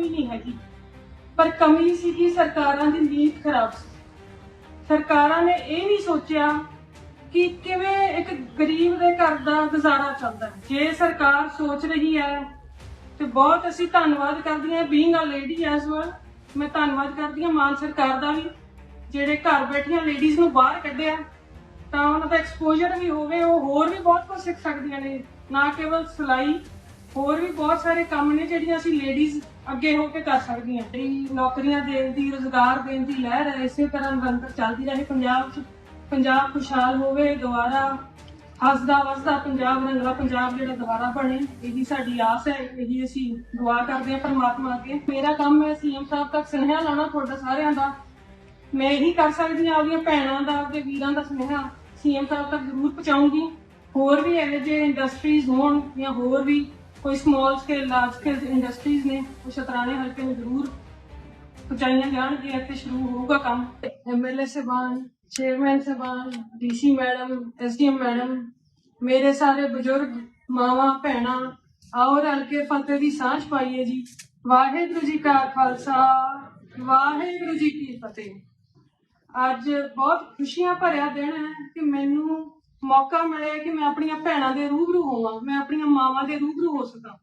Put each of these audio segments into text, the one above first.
ਕਮੀ ਨਹੀਂ ਹੈਗੀ। ਪਰ ਕਮੀ ਸੀਗੀ ਸਰਕਾਰਾਂ ਦੀ ਨੀਤ ਖਰਾਬ ਸੀ। ਸਰਕਾਰਾਂ ਨੇ ਇਹ ਨਹੀਂ ਸੋਚਿਆ ਕਿ ਕਿਵੇਂ ਇੱਕ ਗਰੀਬ ਦੇ ਘਰ ਦਾ ਗੁਜ਼ਾਰਾ ਚੱਲਦਾ ਹੈ। ਜੇ ਸਰਕਾਰ ਸੋਚ ਰਹੀ ਹੈ, ਤੇ ਬਹੁਤ ਅਸੀਂ ਧੰਨਵਾਦ ਕਰਦੀ ਹਾਂ। Being a lady as well ਮੈਂ ਧੰਨਵਾਦ ਕਰਦੀ ਹਾਂ ਮਾਨ ਸਰਕਾਰ ਦਾ ਵੀ, ਜਿਹੜੇ ਘਰ ਬੈਠੀਆਂ ਲੇਡੀਜ਼ ਨੂੰ ਬਾਹਰ ਕੱਢਿਆ, ਤਾਂ ਉਹਨਾਂ ਦਾ ਐਕਸਪੋਜ਼ਰ ਵੀ ਹੋਵੇ। ਉਹ ਹੋਰ ਵੀ ਬਹੁਤ ਕੁਝ ਸਿੱਖ ਸਕਦੀਆਂ ਨੇ। ਨਾ ਕੇਵਲ ਸਿਲਾਈ, ਹੋਰ ਵੀ ਬਹੁਤ ਸਾਰੇ ਕੰਮ ਨੇ ਜਿਹੜੀਆਂ ਅਸੀਂ ਲੇਡੀਜ਼ ਅੱਗੇ ਹੋ ਕੇ ਕਰ ਸਕਦੀਆਂ। ਤੇ ਨੌਕਰੀਆਂ ਦੇਣ ਦੀ, ਰੋਜ਼ਗਾਰ ਦੇਣ ਦੀ ਲਹਿਰ ਹੈ, ਇਸੇ ਤਰ੍ਹਾਂ ਨਿਰੰਤਰ ਚੱਲਦੀ ਰਹੇ। ਪੰਜਾਬ 'ਚ, ਪੰਜਾਬ ਖੁਸ਼ਹਾਲ ਹੋਵੇ, ਦੁਬਾਰਾ ਹੱਸਦਾ ਵਸਦਾ ਪੰਜਾਬ ਰੰਗਲਾ ਪੰਜਾਬ ਜਿਹੜਾ ਦੁਬਾਰਾ ਬਣੇ ਇਹਦੀ ਸਾਡੀ ਆਸ ਹੈ, ਇਹੀ ਅਸੀਂ ਦੁਆ ਕਰਦੇ ਹਾਂ ਪਰਮਾਤਮਾ ਅੱਗੇ। ਮੇਰਾ ਕੰਮ ਹੈ ਸੀਐਮ ਸਾਹਿਬ ਤੱਕ ਸੁਨੇਹਾ ਲਾਉਣਾ ਤੁਹਾਡਾ ਸਾਰਿਆਂ ਦਾ। ਮੈਂ ਇਹੀ ਕਰ ਸਕਦੀ ਹਾਂ, ਆਪਣੀਆਂ ਭੈਣਾਂ ਦਾ, ਆਪਦੇ ਵੀਰਾਂ ਦਾ ਸੁਨੇਹਾ ਸੀਐਮ ਸਾਹਿਬ ਤੱਕ ਜ਼ਰੂਰ ਪਹੁੰਚਾਉਂਗੀ। ਹੋਰ ਵੀ ਇਹੋ ਜਿਹੇ ਇੰਡਸਟਰੀਜ਼ ਹੋਣ ਜਾਂ ਹੋਰ ਵੀ ਕੋਈ small scale large scale industries ਨੇ, ਉਹ ਸ਼ਤਰਾਣੇ ਹਲਕੇ ਨੂੰ ਜ਼ਰੂਰ ਪਹੁੰਚਾਈਆਂ ਜਾਣਗੀਆਂ, ਇੱਥੇ ਸ਼ੁਰੂ ਹੋਊਗਾ ਕੰਮ। ਐਮਐਲਏ ਸਾਹਿਬਾਨ ਚੇਅਰਮੈਨ ਸਾਹਿਬਾਨ ਡੀਸੀ ਮੈਡਮ ਐਸਡੀਐਮ ਮੈਡਮ ਮੇਰੇ ਸਾਰੇ ਬਜ਼ੁਰਗ, ਮਾਵਾਂ, ਭੈਣਾਂ, ਆਓ ਰਲ ਕੇ ਫਤਿਹ ਦੀ ਸਾਂਝ ਪਾਈਏ ਜੀ। ਵਾਹਿਗੁਰੂ ਜੀ ਕਾ ਖਾਲਸਾ, ਵਾਹਿਗੁਰੂ ਜੀ ਕੀ ਫਤਿਹ। ਅੱਜ ਬਹੁਤ ਖੁਸ਼ੀਆਂ ਭਰਿਆ ਦਿਨ ਹੈ ਕਿ ਮੈਨੂੰ ਮੌਕਾ ਮਿਲਿਆ ਕਿ ਮੈਂ ਆਪਣੀਆਂ ਭੈਣਾਂ ਦੇ ਰੂਬਰੂ ਹੋਵਾਂ, ਮੈਂ ਆਪਣੀਆਂ ਮਾਵਾਂ ਦੇ ਰੂਬਰੂ ਹੋ ਸਕਾਂ।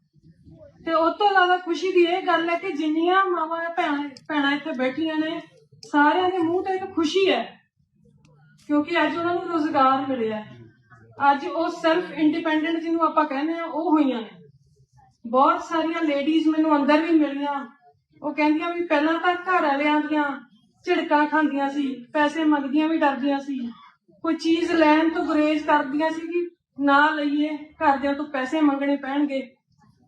ਤੇ ਉਸ ਤੋਂ ਜ਼ਿਆਦਾ ਖੁਸ਼ੀ ਦੀ ਇਹ ਗੱਲ ਹੈ ਕਿ ਜਿੰਨੀਆਂ ਮਾਵਾਂ ਭੈਣਾਂ ਭੈਣਾਂ ਇੱਥੇ ਬੈਠੀਆਂ ਨੇ, ਸਾਰਿਆਂ ਦੇ ਮੂੰਹ ਤੇ ਇੱਕ ਖੁਸ਼ੀ ਹੈ, ਕਿਉਂਕਿ ਅੱਜ ਉਹਨਾਂ ਨੂੰ ਰੋਜ਼ਗਾਰ ਮਿਲਿਆ ਅੱਜ ਉਹ ਸੈਲਫ ਇੰਡੀਪੈਂਡੈਂਟ ਜਿਹਨੂੰ ਆਪਾਂ ਕਹਿੰਦੇ ਆ ਉਹ ਹੋਈਆਂ ਨੇ। ਬਹੁਤ ਸਾਰੀਆਂ ਲੇਡੀਜ਼ ਮੈਨੂੰ ਅੰਦਰ ਵੀ ਮਿਲੀਆਂ। ਉਹ ਕਹਿੰਦੀਆਂ ਵੀ ਪਹਿਲਾਂ ਤਾਂ ਘਰ ਵਾਲਿਆਂ ਦੀਆਂ ਝਿੜਕਾਂ ਖਾਂਦੀਆਂ ਸੀ, ਪੈਸੇ ਮੰਗਦੀਆਂ ਵੀ ਡਰਦੀਆਂ ਸੀ। ਕੋਈ ਚੀਜ਼ ਲੈਣ ਤੋਂ ਗੁਰੇਜ਼ ਕਰਦੀਆਂ ਸੀ ਕਿ ਨਾ ਲਈਏ, ਘਰਦਿਆਂ ਤੋਂ ਪੈਸੇ ਮੰਗਣੇ ਪੈਣਗੇ।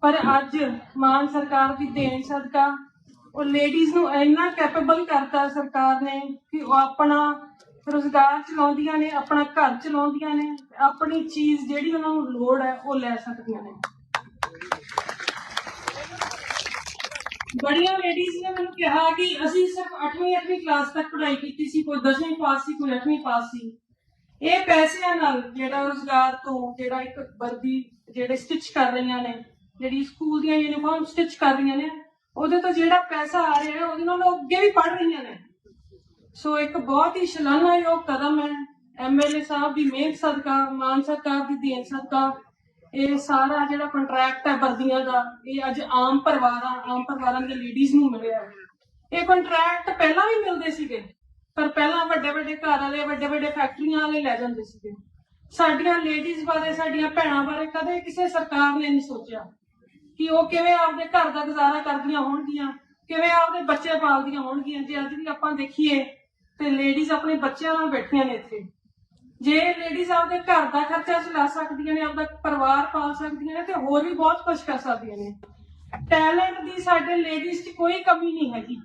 ਪਰ ਅੱਜ ਮਾਨ ਸਰਕਾਰ ਦੀ ਦੇਣ ਸਦਕਾ ਉਹ ਲੇਡੀਜ਼ ਨੂੰ ਇੰਨਾ ਕੈਪੇਬਲ ਕਰਤਾ ਸਰਕਾਰ ਨੇ ਕਿ ਉਹ ਆਪਣਾ ਰੋਜ਼ਗਾਰ ਚਲਾਉਂਦੀਆਂ ਨੇ, ਆਪਣਾ ਘਰ ਚਲਾਉਂਦੀਆਂ ਨੇ, ਆਪਣੀ ਚੀਜ਼ ਜਿਹੜੀ ਉਹਨਾਂ ਨੂੰ ਲੋੜ ਹੈ ਉਹ ਲੈ ਸਕਦੀਆਂ ਨੇ। ਬੜੀਆਂ ਲੇਡੀਜ਼ ਨੇ ਮੈਨੂੰ ਕਿਹਾ ਕਿ ਅਸੀਂ ਸਿਰਫ 8ਵੀਂ 8ਵੀਂ ਕਲਾਸ ਤੱਕ ਪੜ੍ਹਾਈ ਕੀਤੀ ਸੀ, ਕੋਈ 10ਵੀਂ ਪਾਸ ਸੀ, ਕੋਈ 8ਵੀਂ ਪਾਸ ਸੀ। ਇਹ ਪੈਸਿਆਂ ਨਾਲ ਜਿਹੜਾ ਰੋਜ਼ਗਾਰ ਤੋਂ ਜਿਹੜਾ ਇੱਕ ਵਰਦੀ ਜਿਹੜੇ ਸਟਿਚ ਕਰ ਰਹੀਆਂ ਨੇ, ਜਿਹੜੀ ਸਕੂਲ ਦੀਆਂ ਯੂਨੀਫਾਰਮ ਸਟਿਚ ਕਰ ਰਹੀਆਂ ਨੇ, ਉਹਦੇ ਤੋਂ ਜਿਹੜਾ ਪੈਸਾ ਆ ਰਿਹਾ, ਉਹਦੇ ਨਾਲ ਉਹ ਅੱਗੇ ਵੀ ਪੜ੍ਹ ਰਹੀਆਂ ਨੇ। ਸੋ ਇੱਕ ਬਹੁਤ ਹੀ ਸ਼ਲਾਘਾਯੋਗ ਕਦਮ ਹੈ। ਐਮਐਲਏ ਸਾਹਿਬ ਦੀ ਮਿਹਨਤ ਸਦਕਾ, ਮਾਨ ਸਰਕਾਰ ਦੀ ਦੇਣ ਸਦਕਾ, ਇਹ ਸਾਰਾ ਜਿਹੜਾ ਕੰਟਰੈਕਟ ਹੈ ਵਰਦੀਆਂ ਦਾ, ਇਹ ਅੱਜ ਆਮ ਪਰਿਵਾਰਾਂ ਆਮ ਪਰਿਵਾਰਾਂ ਦੇ ਲੇਡੀਜ਼ ਨੂੰ ਮਿਲਿਆ ਇਹ ਕੰਟਰੈਕਟ ਪਹਿਲਾਂ ਵੀ ਮਿਲਦੇ ਸੀਗੇ। ਪਰ ਪਹਿਲਾਂ ਵੱਡੇ ਵੱਡੇ ਘਰ ਵਾਲੇ, ਵੱਡੇ ਵੱਡੇ ਫੈਕਟਰੀਆਂ ਵਾਲੇ ਲੈ ਜਾਂਦੇ ਸੀਗੇ। ਸਾਡੀਆਂ ਲੇਡੀਜ਼ ਬਾਰੇ, ਸਾਡੀਆਂ ਭੈਣਾਂ ਬਾਰੇ ਕਦੇ ਕਿਸੇ ਸਰਕਾਰ ਨੇ ਨਹੀਂ ਸੋਚਿਆ ਕਿ ਉਹ ਕਿਵੇਂ ਆਪਦੇ ਘਰ ਦਾ ਗੁਜ਼ਾਰਾ ਕਰਦੀਆਂ ਹੋਣਗੀਆਂ, ਕਿਵੇਂ ਆਪਦੇ ਬੱਚੇ ਪਾਲਦੀਆਂ ਹੋਣਗੀਆਂ। ਜੇ ਅੱਜ ਵੀ ਆਪਾਂ ਦੇਖੀਏ ਤੇ ਲੇਡੀਜ਼ ਆਪਣੇ ਬੱਚਿਆਂ ਨਾਲ ਬੈਠੀਆਂ ਨੇ ਇੱਥੇ। ਜੇ ਲੇਡੀਜ਼ ਆਪਦੇ ਘਰ ਦਾ ਖਰਚਾ ਚਲਾ ਸਕਦੀਆਂ ਨੇ, ਆਪਦਾ ਪਰਿਵਾਰ ਪਾਲ ਸਕਦੀਆਂ ਨੇ ਤੇ ਹੋਰ ਵੀ ਬਹੁਤ ਕੁਝ ਕਰ ਸਕਦੀਆਂ ਨੇ। ਟੈਲੈਂਟ ਦੀ ਸਾਡੇ ਲੇਡੀਜ਼ 'ਚ ਕੋਈ ਕਮੀ ਨਹੀਂ ਹੈਗੀ।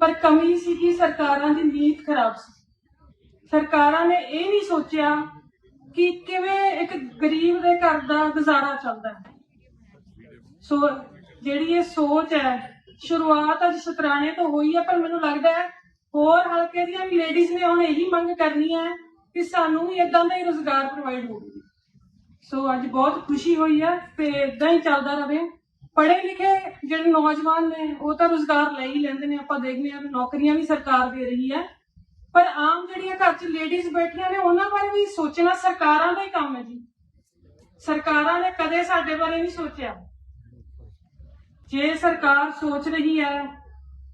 ਪਰ ਕਮੀ ਸੀਗੀ, ਸਰਕਾਰਾਂ ਦੀ ਨੀਤ ਖਰਾਬ ਸੀ। ਸਰਕਾਰਾਂ ਨੇ ਇਹ ਨਹੀਂ ਸੋਚਿਆ ਕਿ ਕਿਵੇਂ ਇੱਕ ਗਰੀਬ ਦੇ ਘਰ ਦਾ ਗੁਜ਼ਾਰਾ ਚੱਲਦਾ ਹੈ। ਸੋ ਜਿਹੜੀ ਇਹ ਸੋਚ ਹੈ, ਸ਼ੁਰੂਆਤ ਅੱਜ ਸ਼ਤਰਾਣੇ ਤੋਂ ਹੋਈ ਹੈ, ਪਰ ਮੈਨੂੰ ਲੱਗਦਾ ਹੈ ਹੋਰ ਹਲਕੇ ਦੀਆਂ ਵੀ ਲੇਡੀਜ਼ ਨੇ ਹੁਣ ਇਹੀ ਮੰਗ ਕਰਨੀ ਹੈ ਕਿ ਸਾਨੂੰ ਵੀ ਇਦਾਂ ਦਾ ਹੀ ਰੋਜ਼ਗਾਰ ਪ੍ਰੋਵਾਈਡ ਹੋਵੇ। ਸੋ ਅੱਜ ਬਹੁਤ ਖੁਸ਼ੀ ਹੋਈ ਹੈ, ਤੇ ਇਦਾਂ ਹੀ ਚੱਲਦਾ ਰਹੇ। ਪੜ੍ਹੇ ਲਿਖੇ ਜਿਹੜੇ ਨੌਜਵਾਨ ਨੇ, ਉਹ ਤਾਂ ਰੋਜ਼ਗਾਰ ਲੈ ਹੀ ਲੈਂਦੇ ਨੇ, ਆਪਾਂ ਦੇਖਦੇ ਹਾਂ ਨੌਕਰੀਆਂ ਵੀ ਸਰਕਾਰ ਦੇ ਰਹੀ ਹੈ। ਪਰ ਆਮ ਜਿਹੜੀਆਂ ਘਰ 'ਚ ਲੇਡੀਜ਼ ਬੈਠੀਆਂ ਨੇ, ਉਹਨਾਂ ਬਾਰੇ ਵੀ ਸੋਚਣਾ ਸਰਕਾਰਾਂ ਦਾ ਹੀ ਕੰਮ ਹੈ ਜੀ। ਸਰਕਾਰਾਂ ਨੇ ਕਦੇ ਸਾਡੇ ਬਾਰੇ ਨਹੀਂ ਸੋਚਿਆ। ਜੇ ਸਰਕਾਰ ਸੋਚ ਰਹੀ ਹੈ